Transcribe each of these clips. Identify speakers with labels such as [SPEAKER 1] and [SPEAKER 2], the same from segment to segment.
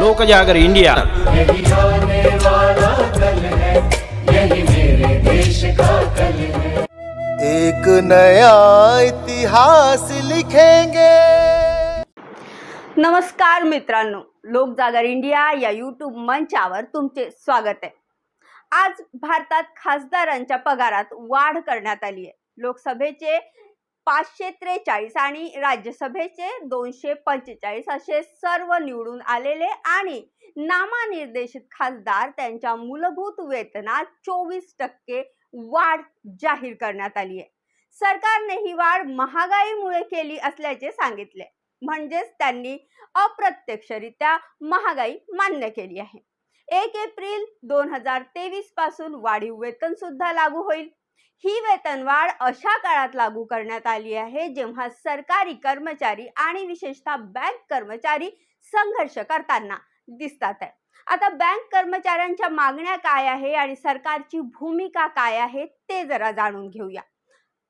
[SPEAKER 1] लोक जागर इंडिया.
[SPEAKER 2] यही आने वाला कल है यही मेरे देश का कल है
[SPEAKER 3] एक नया इतिहास लिखेंगे।
[SPEAKER 4] नमस्कार मित्रांनो लोक जागर इंडिया या यूट्यूब मंचावर तुमचे स्वागत आहे. आज भारतात खासदारांच्या पगारात वाढ करण्यात आली आहे. लोकसभेचे पाचशे त्रेचाळीस आणि राज्यसभेचे दोनशे पंचेचाळीस असे सर्व निवडून आलेले आणि नामानिर्देशित खासदार त्यांच्या मूलभूत वेतनात चोवीस टक्के वाढ जाहीर करण्यात आली आहे. सरकारने ही वाढ महागाईमुळे केली असल्याचे सांगितले. म्हणजेच त्यांनी अप्रत्यक्षरित्या महागाई मान्य केली आहे. एक एप्रिल दोन हजार तेवीसपासून वाढीव वेतन सुद्धा लागू होईल. ही वेतनवाढ अशा काळात लागू करण्यात आली आहे जेव्हा सरकारी कर्मचारी आणि विशेषतः बँक कर्मचारी संघर्ष करताना दिसतात आहे. आता बँक कर्मचाऱ्यांच्या मागण्या काय आहे आणि सरकारची भूमिका काय आहे ते जरा जाणून घेऊया.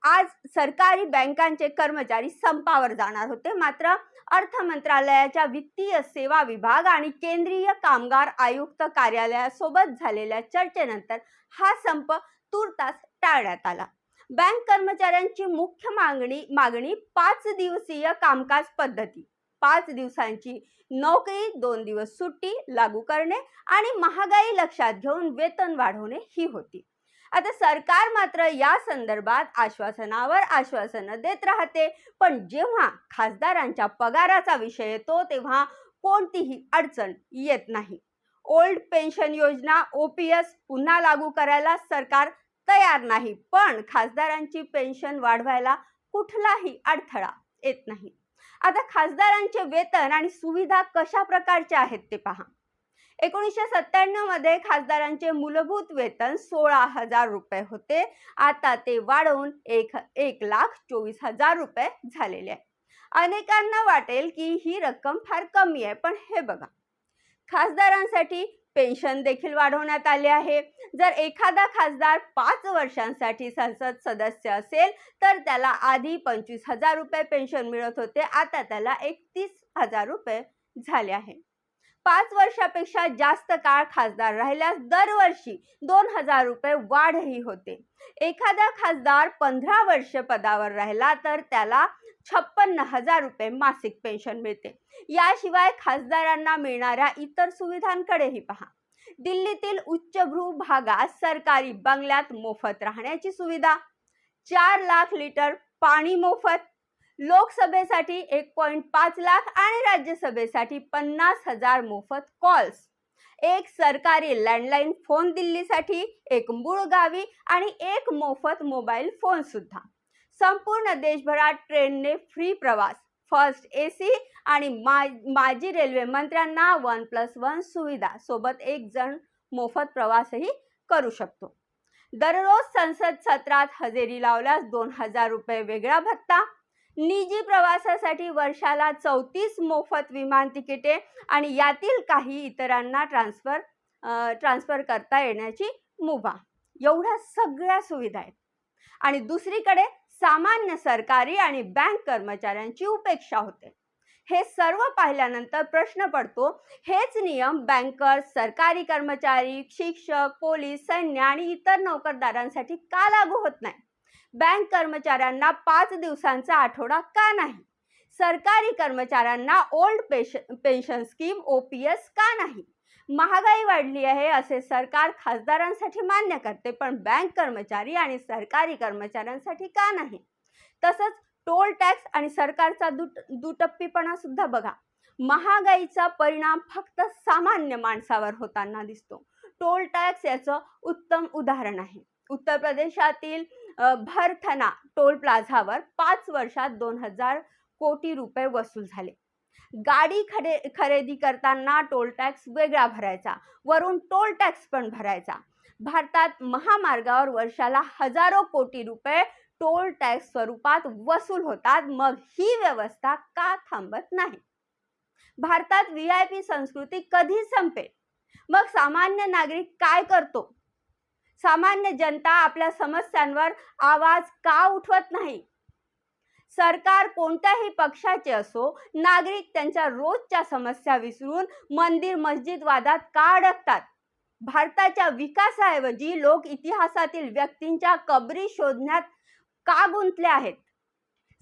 [SPEAKER 4] आज सरकारी बँकांचे कर्मचारी संपावर जाणार होते. मात्र अर्थ मंत्रालयाच्या वित्तीय सेवा विभाग आणि केंद्रीय कामगार आयुक्त कार्यालयासोबत झालेल्या चर्चेनंतर हा संप तूर्तास टाळण्यात आला. बँक कर्मचाऱ्यांची मुख्य मागणी मागणी पाच दिवसीय कामकाज पद्धती. पाच दिवसांची नोकरी दोन दिवस सुट्टी लागू करणे आणि महागाई लक्षात घेऊन वेतन वाढवणे ही होती. आता सरकार मात्र या संदर्भात आश्वासनावर आश्वासनं देत राहते. पण जेव्हा खासदारांच्या पगाराचा विषय येतो तेव्हा कोणतीही अडचण येत नाही. ओल्ड पेन्शन योजना ओपीएस पुन्हा लागू करायला सरकार तयार नाही पण खासदारांची पेन्शन वाढवायला कुठलाही अडथळा येत नाही. आता खासदारांचे वेतन आणि सुविधा कशा प्रकारच्या आहेत ते पहा. एकोणीसशे सत्त्याण्णवमध्ये खासदारांचे मूलभूत वेतन सोळा हजार रुपये होते. आता ते वाढवून एक एक लाख चोवीस हजार रुपये झालेले आहे. अनेकांना वाटेल की ही रक्कम फार कमी आहे पण हे बघा. खासदारांसाठी पेन्शन देखील वाढवण्यात आले आहे. जर एखादा खासदार पाच वर्षांसाठी संसद सदस्य असेल तर त्याला आधी पंचवीस हजार रुपये पेन्शन मिळत होते. आता त्याला एकतीस हजार रुपये झाले आहे. पाच वर्षापेक्षा जास्त काळ खासदार राहिल्यास दरवर्षी दोन हजार रुपये वाढही होते. एखादा खासदार पंधरा वर्ष पदावर राहिला तर त्याला छप्पन्न हजार रुपये मासिक पेन्शन मिळते. याशिवाय खासदारांना मिळणाऱ्या इतर सुविधांकडेही पहा. दिल्लीतील उच्चभ्रू भागात सरकारी बंगल्यात मोफत राहण्याची सुविधा चार लाख लिटर पाणी मोफत लोकसभेसाठी एक पॉईंट पाच लाख आणि राज्यसभेसाठी पन्नास हजार मोफत कॉल्स एक सरकारी लँडलाईन फोन दिल्लीसाठी एक मूळ गावी आणि एक मोफत मोबाईल फोन सुद्धा. संपूर्ण देशभरात ट्रेनने फ्री प्रवास फर्स्ट ए सी आणि मा माजी रेल्वे मंत्र्यांना वन प्लस वन सुविधा सोबत एक जण मोफत प्रवासही करू शकतो. दररोज संसद सत्रात हजेरी लावल्यास दोन हजार रुपये वेगळा भत्ता निजी प्रवासासाठी वर्षाला चौतीस मोफत विमान तिकिटे आणि यातील काही इतरांना ट्रान्सफर ट्रान्सफर करता येण्याची मुभा. एवढ्या सगळ्या सुविधा आहेत. आणि दुसरीकडे सामान्य सरकारी आणि बँक कर्मचाऱ्यांची उपेक्षा होते. हे सर्व पाहिल्यानंतर प्रश्न पडतो हेच नियम बँकर्स सरकारी कर्मचारी शिक्षक पोलीस सैन्य आणि इतर नोकरदारांसाठी का लागू होत नाही? बँक कर्मचाऱ्यांना पाच दिवसांचा आठवडा का नाही? सरकारी कर्मचाऱ्यांना ओल्ड पेश pension scheme O P S का नाही? महागाई वाढली आहे असे सरकार खासदारांसाठी मान्य करते पण बँक कर्मचारी आणि सरकारी कर्मचाऱ्यांसाठी का नाही? तसंच टोल टॅक्स आणि सरकारचा दुट दुटप्पीपणा सुद्धा बघा. महागाईचा परिणाम फक्त सामान्य माणसावर होताना दिसतो. टोल टॅक्स याचं उत्तम उदाहरण आहे. उत्तर प्रदेशातील भरथना टोल प्लाझावर पाच वर्षात दोन हजार कोटी रुपये वसूल झाले. गाडी खरे खरेदी करताना टोल टॅक्स वेगळा भरायचा वरून टोल टॅक्स पण भरायचा. भारतात महामार्गावर वर्षाला हजारो कोटी रुपये टोल टॅक्स स्वरूपात वसूल होतात मग ही व्यवस्था का थांबत नाही? भारतात व्ही आय पी संस्कृती कधी संपेल? मग सामान्य नागरिक काय करतो? सामान्य जनता आपल्या समस्यांवर आवाज का उठवत नाही? सरकार कोणत्याही पक्षाचे असो नागरिक त्यांच्या रोजच्या समस्या विसरून मंदिर मस्जिद वादात का अडकतात? भारताच्या विकासाऐवजी लोक इतिहासातील व्यक्तींच्या कबरी शोधण्यात का गुंतले आहेत?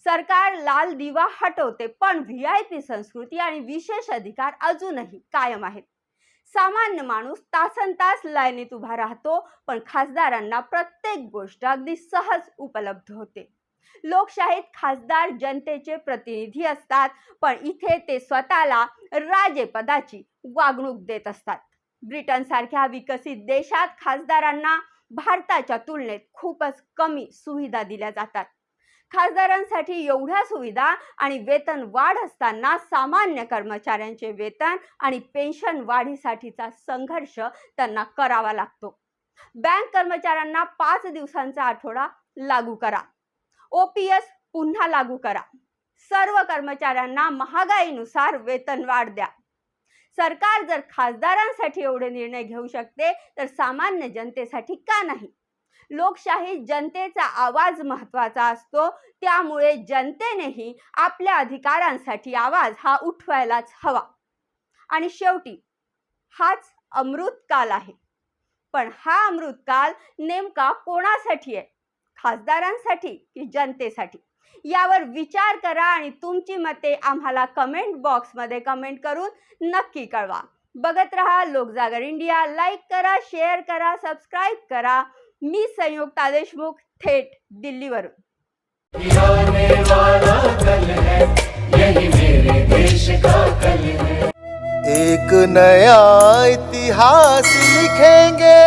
[SPEAKER 4] सरकार लाल दिवा हटवते पण व्ही आय पी संस्कृती आणि विशेष अधिकार अजूनही कायम आहेत. सामान्य माणूस तासन तास लाईनीत उभा राहतो पण खासदारांना प्रत्येक गोष्ट अगदी सहज उपलब्ध होते. लोकशाहीत खासदार जनतेचे प्रतिनिधी असतात पण इथे ते स्वतःला राजेपदाची वागणूक देत असतात. ब्रिटन सारख्या विकसित देशात खासदारांना भारताच्या तुलनेत खूपच कमी सुविधा दिल्या जातात. खासदारांसाठी एवढ्या सुविधा आणि वेतन वाढ असताना सामान्य कर्मचाऱ्यांचे वेतन आणि पेन्शन वाढीसाठीचा संघर्ष त्यांना करावा लागतो. बँक कर्मचाऱ्यांना पाच दिवसांचा आठवडा लागू करा. ओपीएस पुन्हा लागू करा. सर्व कर्मचाऱ्यांना महागाईनुसार वेतन वाढ द्या. सरकार जर खासदारांसाठी एवढे निर्णय घेऊ शकते तर सामान्य जनतेसाठी का नाही? लोकशाहीत जनतेचा आवाज महत्त्वाचा असतो. त्यामुळे जनतेनेही आपल्या अधिकारांसाठी आवाज हा उठवायलाच हवा. आणि शेवटी हाच अमृतकाल आहे. पण हा अमृतकाल नेमका कोणासाठी आहे? खासदारांसाठी की जनतेसाठी? यावर विचार करा आणि तुमची मते आम्हाला कमेंट बॉक्समध्ये कमेंट करून नक्की कळवा. बघत रहा लोकजागर इंडिया. लाईक करा शेअर करा सबस्क्राईब करा. मी संयुक्ता देशमुख थेट दिल्लीवरून.
[SPEAKER 2] ये आने वाला कल है यही मेरे देश का कल है
[SPEAKER 3] एक नया इतिहास लिखेंगे।